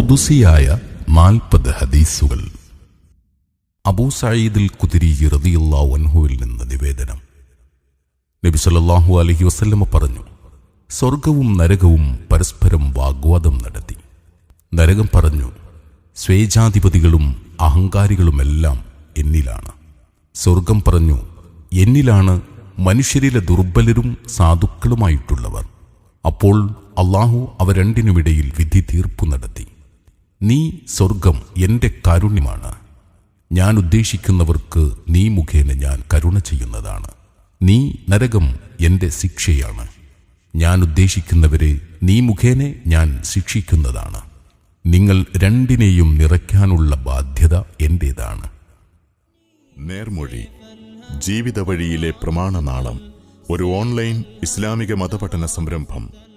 ഖുദുസിയായ നാൽപ്പത് ഹദീസുകൾ. അബൂ സയീദിൽ കുതിരി റളിയല്ലാഹു അൻഹുവിൽ നിന്ന് നിവേദനം. നബിസല്ലാഹു അലൈഹി വസല്ലമ പറഞ്ഞു സ്വർഗവും നരകവും പരസ്പരം വാഗ്വാദം നടത്തി. നരകം പറഞ്ഞു സ്വേച്ഛാധിപതികളും അഹങ്കാരികളുമെല്ലാം എന്നിലാണ്. സ്വർഗം പറഞ്ഞു എന്നിലാണ് മനുഷ്യരിലെ ദുർബലരും സാധുക്കളുമായിട്ടുള്ളവർ. അപ്പോൾ അള്ളാഹു അവ രണ്ടിനുമിടയിൽ വിധി തീർപ്പു നടത്തി. നീ സ്വർഗം എന്റെ കാരുണ്യമാണ്. ഞാൻ ഉദ്ദേശിക്കുന്നവർക്ക് നീ മുഖേന ഞാൻ കരുണ ചെയ്യുന്നതാണ്. നീ നരകം എന്റെ ശിക്ഷയാണ്. ഞാൻ ഉദ്ദേശിക്കുന്നവരെ നീ മുഖേന ഞാൻ ശിക്ഷിക്കുന്നതാണ്. നിങ്ങൾ രണ്ടിനെയും നിറയ്ക്കാനുള്ള ബാധ്യത എന്റേതാണ്. നേർമൊഴി. ജീവിത വഴിയിലെ പ്രമാണനാളം. ഒരു ഓൺലൈൻ ഇസ്ലാമിക മതപഠന സംരംഭം.